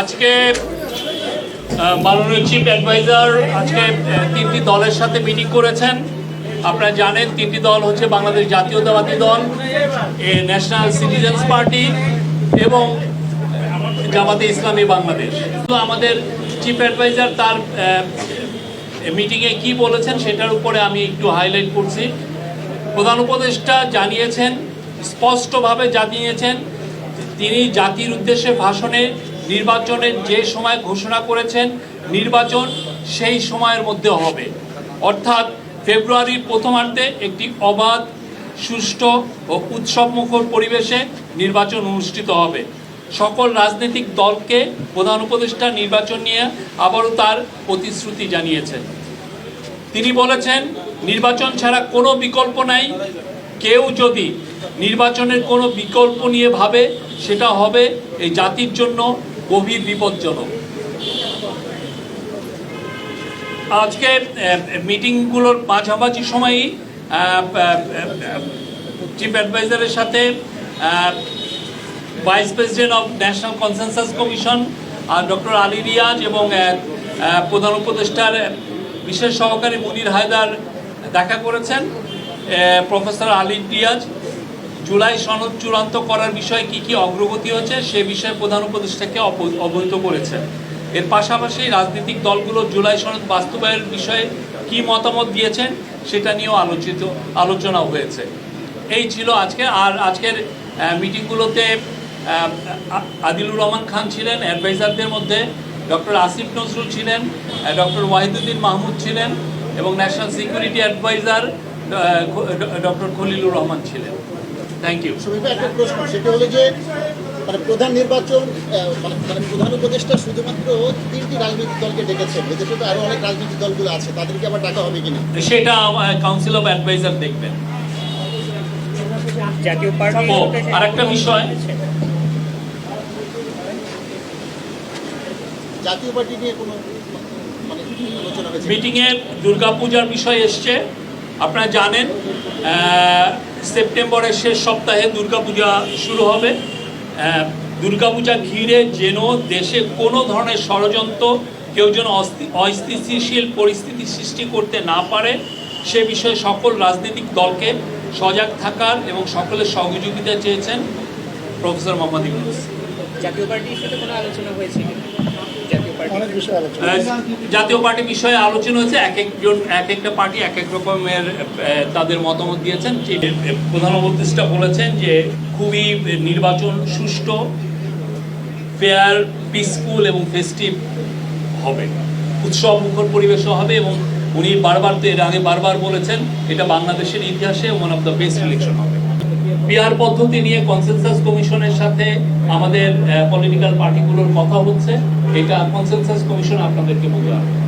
আজকে মাননীয় chief adviser আজকে তিনটি দলের সাথে মিটিং করেছেন। আপনারা জানেন, তিনটি দল হচ্ছে বাংলাদেশ জাতীয়তাবাদী দল ন্যাশনাল সিটিজেন্স পার্টি এবং জামাতে ইসলামী বাংলাদেশ। তো আমাদের চিফ অ্যাডভাইজার তার মিটিংয়ে কি বলেছেন সেটার উপরে আমি একটু হাইলাইট করছি। প্রধান উপদেষ্টা জানিয়েছেন, স্পষ্টভাবে জানিয়েছেন, তিনি জাতির উদ্দেশ্যে ভাষণে নির্বাচনের যে সময় ঘোষণা করেছেন, নির্বাচন সেই সময়ের মধ্যে হবে। অর্থাৎ ফেব্রুয়ারির প্রথমার্ধে একটি অবাধ, সুষ্ঠু ও উৎসবমুখর পরিবেশে নির্বাচন অনুষ্ঠিত হবে। সকল রাজনৈতিক দলকে প্রধান উপদেষ্টা নির্বাচন নিয়ে আবারও তার প্রতিশ্রুতি জানিয়েছেন। তিনি বলেছেন, নির্বাচন ছাড়া কোনো বিকল্প নাই। কেউ যদি নির্বাচনের কোনো বিকল্প নিয়ে ভাবে, সেটা হবে এই জাতির জন্য গভীর বিপজ্জনক। আজকে মিটিংগুলোর মাঝামাঝি সময়ই চিফ অ্যাডভাইজারের সাথে vice president of national consensus commission R doctor Ali Riaz এবং প্রধান উপদেষ্টার বিশেষ সহকারী মুনির হায়দার দেখা করেছেন প্রফেসর আলী রিয়াজ। জুলাই সনদ চূড়ান্ত করার বিষয়ে কি কি অগ্রগতি হচ্ছে সে বিষয়ে প্রধান উপদেষ্টাকে অব- অবহিত করেছেন। এর পাশাপাশি রাজনৈতিক দলগুলো জুলাই সনদ বাস্তবায়নের বিষয়ে কি মতামত দিয়েছেন সেটা নিয়েও আলোচিত আলোচনা হয়েছে। এই ছিল আজকে, আর আজকের মিটিংগুলোতে আদিলুর রহমান খান ছিলেন, অ্যাডভাইজারদের মধ্যে ডক্টর আসিফ নজরুল ছিলেন ডক্টর ওয়াহিদুদ্দিন মাহমুদ ছিলেন এবং national security adviser doctor Khalilur Rahman ছিলেন। থ্যাংক ইউ শরীফে একটা প্রশ্ন সেটা হলো যে মানে প্রধান নির্বাচন মানে মানে প্রধান উপদেষ্টা শুধুমাত্র তিনটি রাজনৈতিক দলকে ডেকেছেন। এদেশে তো আরও অনেক রাজনৈতিক দলগুলো আছে তাদেরকে আবার ডাকা হবে কিনা? সেটা কাউন্সিল অফ অ্যাডভাইজার দেখবেন। জাতীয় পার্টি ও আরেকটা বিষয়। জাতীয় পার্টি নিয়ে কোনো মানে মিটিংয়ে দুর্গাপূজার বিষয় এসছে। আপনারা জানেন আহ, সেপ্টেম্বরের শেষ সপ্তাহে দুর্গাপূজা শুরু হবে। দুর্গাপূজা ঘিরে যেন দেশে কোনো ধরনের ষড়যন্ত্র, কেউ যেন অস্থিতিশীল পরিস্থিতি সৃষ্টি করতে না পারে, সে বিষয়ে সকল রাজনৈতিক দলকে সজাগ থাকার এবং সকলের সহযোগিতা চেয়েছেন প্রফেসর মোহাম্মদ ইউনুস। জাতীয় পার্টির সাথে কোনো আলোচনা হয়েছে জাতীয় পার্টি বিষয় আলোচনা হয়েছে, এক একজন, এক একটা পার্টি এক এক রকমের তাদের মতামত দিয়েছেন। প্রধান উপদেষ্টা বলেছেন যে খুবই নির্বাচন সুষ্ঠু, ফেয়ার, পিসফুল এবং ফেস্টিভ হবে। উৎসব মুখর পরিবেশও হবে এবং উনি বারবার তো এর আগে বারবার বলেছেন, এটা বাংলাদেশের ইতিহাসে one of the best election হবে। পিআর পদ্ধতি নিয়ে কনসেনসাস কমিশনের সাথে আমাদের পলিটিক্যাল পার্টিগুলোর কথা হচ্ছে, এটা কনসেনসাস কমিশন আপনাদেরকে হবে